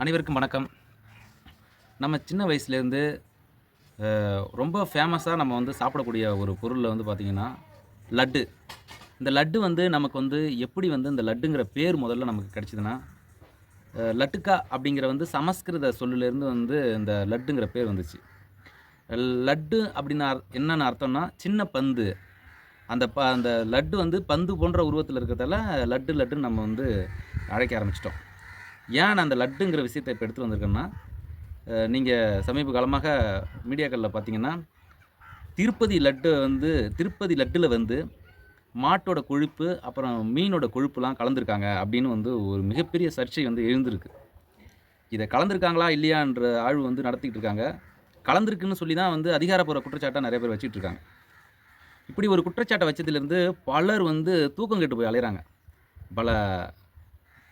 அனைவருக்கும் வணக்கம். நம்ம சின்ன வயசுலேருந்து ரொம்ப ஃபேமஸாக நம்ம வந்து சாப்பிடக்கூடிய ஒரு பொருளில் வந்து பார்த்திங்கன்னா லட்டு. இந்த லட்டு வந்து நமக்கு வந்து எப்படி வந்து இந்த லட்டுங்கிற பேர் முதல்ல நமக்கு கிடச்சிதுன்னா லட்டுக்கா அப்படிங்கிற வந்து சமஸ்கிருத சொல்லுலேருந்து வந்து இந்த லட்டுங்கிற பேர் வந்துச்சு. லட்டு அப்படின்னு அர்- என்னென்ன அர்த்தம்னா சின்ன பந்து. அந்த ப அந்த லட்டு வந்து பந்து போன்ற உருவத்தில் இருக்கிறதால லட்டு லட்டுன்னு நம்ம வந்து அழைக்க ஆரம்பிச்சிட்டோம். ஏன் நான் அந்த லட்டுங்கிற விஷயத்தை இப்போ எடுத்து வந்திருக்கேன்னா நீங்கள் சமீப காலமாக மீடியாக்களில் பார்த்தீங்கன்னா திருப்பதி லட்டு வந்து திருப்பதி லட்டில் வந்து மாட்டோட கொழுப்பு அப்புறம் மீனோட கொழுப்புலாம் கலந்துருக்காங்க அப்படின்னு வந்து ஒரு மிகப்பெரிய சர்ச்சை வந்து எழுந்திருக்கு. இதை கலந்துருக்காங்களா இல்லையான்ற ஆழ்வு வந்து நடத்திக்கிட்டு இருக்காங்க. கலந்துருக்குன்னு சொல்லி தான் வந்து அதிகாரப்பூர்வ குற்றச்சாட்டாக நிறைய பேர் வச்சுட்டு இருக்காங்க. இப்படி ஒரு குற்றச்சாட்டை வச்சதுலேருந்து பலர் வந்து தூக்கம் கெட்டு போய் அலையிறாங்க. பல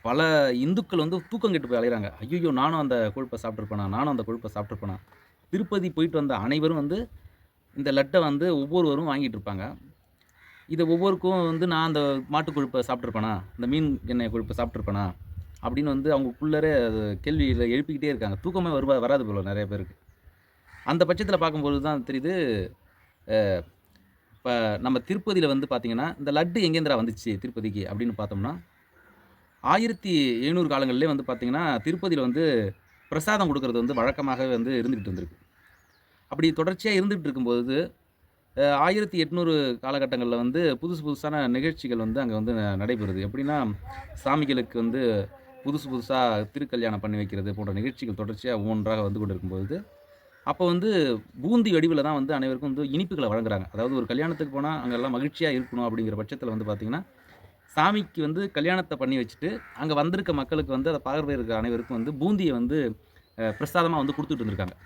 பல இந்துக்கள் வந்து தூக்கம் கெட்டு போய் அலையிறாங்க. ஐயோ நானும் அந்த கொழுப்பை சாப்பிட்ருப்பேனா நானும் அந்த கொழுப்பை சாப்பிட்ருப்பேனா திருப்பதி போயிட்டு வந்த அனைவரும் வந்து இந்த லட்டை வந்து ஒவ்வொருவரும் வாங்கிட்டு இருப்பாங்க. இதை ஒவ்வொருக்கும் வந்து நான் அந்த மாட்டு கொழுப்பை சாப்பிட்ருப்பேனா இந்த மீன் எண்ணெய் கொழுப்பை சாப்பிட்ருப்பேனா அப்படின்னு வந்து அவங்களுக்குள்ளரே அது கேள்வியில் எழுப்பிக்கிட்டே இருக்காங்க. தூக்கமே வருவா வராது போல நிறைய பேருக்கு. அந்த பட்சத்தில் பார்க்கும்போது தான் தெரியுது இப்போ நம்ம திருப்பதியில் வந்து பார்த்திங்கன்னா இந்த லட்டு எங்கேந்திரா வந்துச்சு திருப்பதிக்கு அப்படின்னு பார்த்தோம்னா ஆயிரத்தி எழுநூறு காலங்களிலே வந்து பார்த்திங்கன்னா திருப்பதியில் வந்து பிரசாதம் கொடுக்கறது வந்து வழக்கமாகவே வந்து இருந்துகிட்டு இருந்திருக்கு. அப்படி தொடர்ச்சியாக இருந்துகிட்டு இருக்கும்போது ஆயிரத்தி எட்நூறு காலகட்டங்களில் வந்து புதுசு புதுசான நிகழ்ச்சிகள் வந்து அங்கே வந்து நடைபெறுது. எப்படின்னா சாமிகளுக்கு வந்து புதுசு புதுசாக திருக்கல்யாணம் பண்ணி வைக்கிறது போன்ற நிகழ்ச்சிகள் தொடர்ச்சியாக ஒவ்வொன்றாக வந்து கொண்டு இருக்கும்போது அப்போ வந்து பூந்தி வடிவில் தான் வந்து அனைவருக்கும் வந்து இனிப்புகளை வழங்குறாங்க. அதாவது ஒரு கல்யாணத்துக்கு போனால் அங்கெல்லாம் மகிழ்ச்சியாக இருக்கணும் அப்படிங்கிற பட்சத்தில் வந்து பார்த்திங்கன்னா சாமிக்கு வந்து கல்யாணத்தை பண்ணி வச்சுட்டு அங்கே வந்திருக்க மக்களுக்கு வந்து அதை பார்வையிருக்க அனைவருக்கும் வந்து பூந்தியை வந்து பிரசாதமாக வந்து கொடுத்துட்டு இருந்திருக்காங்க.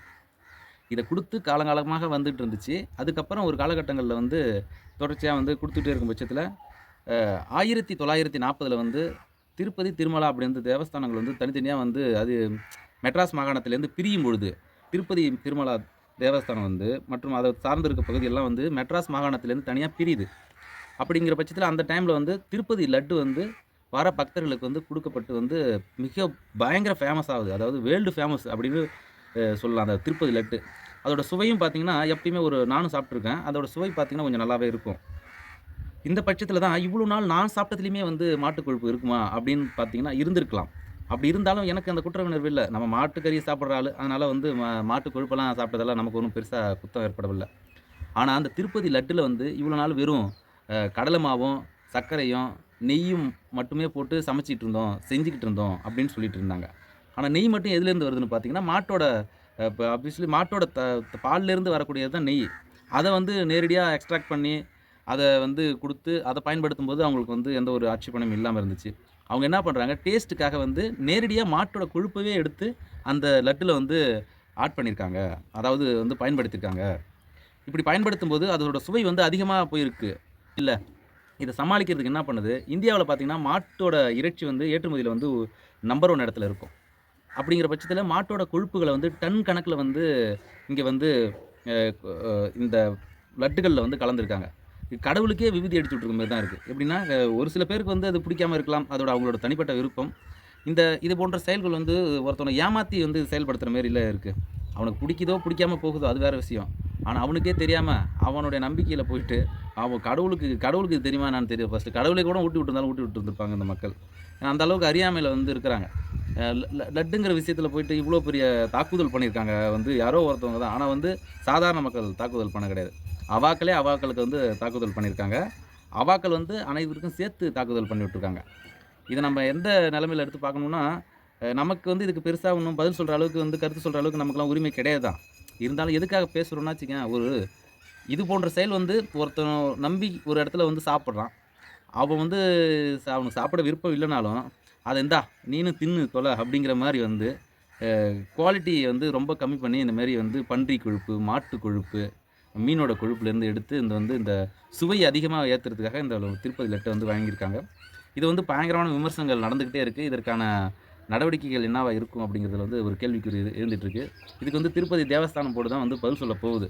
இதை கொடுத்து காலங்காலமாக வந்துட்டு இருந்துச்சு. அதுக்கப்புறம் ஒரு காலகட்டங்களில் வந்து தொடர்ச்சியாக வந்து கொடுத்துட்டே இருக்கும் பட்சத்தில் ஆயிரத்தி தொள்ளாயிரத்தி நாற்பதில் வந்து திருப்பதி திருமலா அப்படின்ற தேவஸ்தானங்கள் வந்து தனித்தனியாக வந்து அது மெட்ராஸ் மாகாணத்திலேருந்து பிரியும் பொழுது திருப்பதி திருமலா தேவஸ்தானம் வந்து மற்றும் அதை சார்ந்திருக்க பகுதியெல்லாம் வந்து மெட்ராஸ் மாகாணத்திலேருந்து தனியாக பிரியுது. அப்படிங்கிற பட்சத்தில் அந்த டைமில் வந்து திருப்பதி லட்டு வந்து வர பக்தர்களுக்கு வந்து கொடுக்கப்பட்டு வந்து மிக பயங்கர ஃபேமஸ் ஆகுது. அதாவது வேர்ல்டு ஃபேமஸ் அப்படின்னு சொல்லலாம். அந்த திருப்பதி லட்டு. அதோட சுவையும் பார்த்தீங்கன்னா எப்பயுமே ஒரு நானும் சாப்பிட்ருக்கேன் அதோட சுவை பார்த்திங்கன்னா கொஞ்சம் நல்லாவே இருக்கும். இந்த பட்சத்தில் தான் இவ்வளோ நாள் நான் சாப்பிட்டதுலையுமே வந்து மாட்டுக் கொழுப்பு இருக்குமா அப்படின்னு பார்த்தீங்கன்னா இருந்திருக்கலாம். அப்படி இருந்தாலும் எனக்கு அந்த குற்ற உணர்வு இல்லை. நம்ம மாட்டுக்கறி சாப்பிட்ற ஆள். அதனால் வந்து மா மாட்டு கொழுப்பெல்லாம் சாப்பிட்டதெல்லாம் நமக்கு ஒன்றும் பெருசாக குத்தம் ஏற்படவில்லை. ஆனால் அந்த திருப்பதி லட்டில் வந்து இவ்வளோ நாள் வெறும் கடலை மாவும் சர்க்கரையும் நெய்யும் மட்டுமே போட்டு சமைச்சிட்டு இருந்தோம் செஞ்சுக்கிட்டு இருந்தோம் அப்படின்னு சொல்லிட்டு இருந்தாங்க. ஆனால் நெய் மட்டும் எதுலேருந்து வருதுன்னு பார்த்தீங்கன்னா மாட்டோட இப்போ ஆப்வியஸ்லி மாட்டோட த பால்லேருந்து வரக்கூடியது தான் நெய். அதை வந்து நேரடியாக எக்ஸ்ட்ராக்ட் பண்ணி அதை வந்து கொடுத்து அதை பயன்படுத்தும் போது அவங்களுக்கு வந்து எந்த ஒரு ஆட்சேபணம் இல்லாமல் இருந்துச்சு. அவங்க என்ன பண்ணுறாங்க டேஸ்ட்டுக்காக வந்து நேரடியாக மாட்டோட கொழுப்பவே எடுத்து அந்த லட்டில் வந்து ஆட் பண்ணியிருக்காங்க அதாவது வந்து பயன்படுத்தியிருக்காங்க இப்படி பயன்படுத்தும் போது அதோட சுவை வந்து அதிகமாக போயிருக்கு. இல்லை. இதை சமாளிக்கிறதுக்கு என்ன பண்ணுது? இந்தியாவில் பார்த்தீங்கன்னா மாட்டோட இறைச்சி வந்து ஏற்றுமதியில் வந்து நம்பர் ஒன் இடத்துல இருக்கும். அப்படிங்கிற பட்சத்தில் மாட்டோட கொழுப்புகளை வந்து டன் கணக்கில் வந்து இங்கே வந்து இந்த லட்டுகளில் வந்து கலந்துருக்காங்க. கடவுளுக்கே விபூதி அடிச்சு விட்ருக்க மாதிரி தான் இருக்குது எப்படின்னா ஒரு சில பேருக்கு வந்து அது பிடிக்காம இருக்கலாம். அதோட அவங்களோட தனிப்பட்ட விருப்பம். இந்த இது போன்ற செயல்கள் வந்து ஒருத்தவனை ஏமாற்றி வந்து செயல்படுத்துகிற மாரில இருக்குது அவனுக்கு பிடிக்குதோ பிடிக்காம போகுதோ அது வேறு விஷயம். ஆனால் அவனுக்கே தெரியாமல் அவனுடைய நம்பிக்கையில் போயிட்டு அவன் கடவுளுக்கு கடவுளுக்கு தெரியுமா நான் தெரியும் ஃபஸ்ட்டு கடவுளை கூட ஊட்டி விட்டுருந்தாலும் ஊட்டி விட்டுருந்துருப்பாங்க இந்த மக்கள். ஏன்னா, அந்த அளவுக்கு அறியாமையில் வந்து இருக்கிறாங்க. லட்டுங்கிற விஷயத்தில் போயிட்டு இவ்வளோ பெரிய தாக்குதல் பண்ணியிருக்காங்க வந்து யாரோ ஒருத்தவங்க தான். ஆனால் வந்து சாதாரண மக்கள் தாக்குதல் பண்ண கிடையாது. அவாக்களே அவாக்களுக்கு வந்து தாக்குதல் பண்ணியிருக்காங்க. அவாக்கள் வந்து அனைவருக்கும் சேர்த்து தாக்குதல் பண்ணி விட்டுருக்காங்க. இதை நம்ம எந்த நிலமையில எடுத்து பார்க்கணும்னா நமக்கு வந்து இதுக்கு பெருசாக ஒன்றும் பதில் சொல்கிற அளவுக்கு வந்து கருத்து சொல்கிற அளவுக்கு நமக்குலாம் உரிமை கிடையாது தான் இருந்தாலும் எதுக்காக பேசுகிறோன்னா வச்சுக்கேன் ஒரு இது போன்ற செயல் வந்து ஒருத்தன் நம்பி ஒரு இடத்துல வந்து சாப்பிட்றான். அவன் வந்து சா- அவனுக்கு சாப்பிட விருப்பம் இல்லைனாலும் அதை இந்தா நீனும் தின்னு தொலை அப்படிங்கிற மாதிரி வந்து குவாலிட்டியை வந்து ரொம்ப கம்மி பண்ணி இந்த மாதிரி வந்து பன்றி கொழுப்பு மாட்டு கொழுப்பு மீனோட கொழுப்புலேருந்து எடுத்து இந்த வந்து இந்த சுவை அதிகமாக ஏற்றுறதுக்காக இந்த திருப்பதி லெட்டை வந்து வாங்கியிருக்காங்க. இது வந்து பயங்கரமான விமர்சனங்கள் நடந்துக்கிட்டே இருக்குது இதற்கான நடவடிக்கைகள் என்னவாக இருக்கும் அப்படிங்கிறதுல வந்து ஒரு கேள்விக்குறி இரு- இதுக்கு வந்து திருப்பதி தேவஸ்தானம் போர்டு தான் வந்து பதில் சொல்ல போகுது.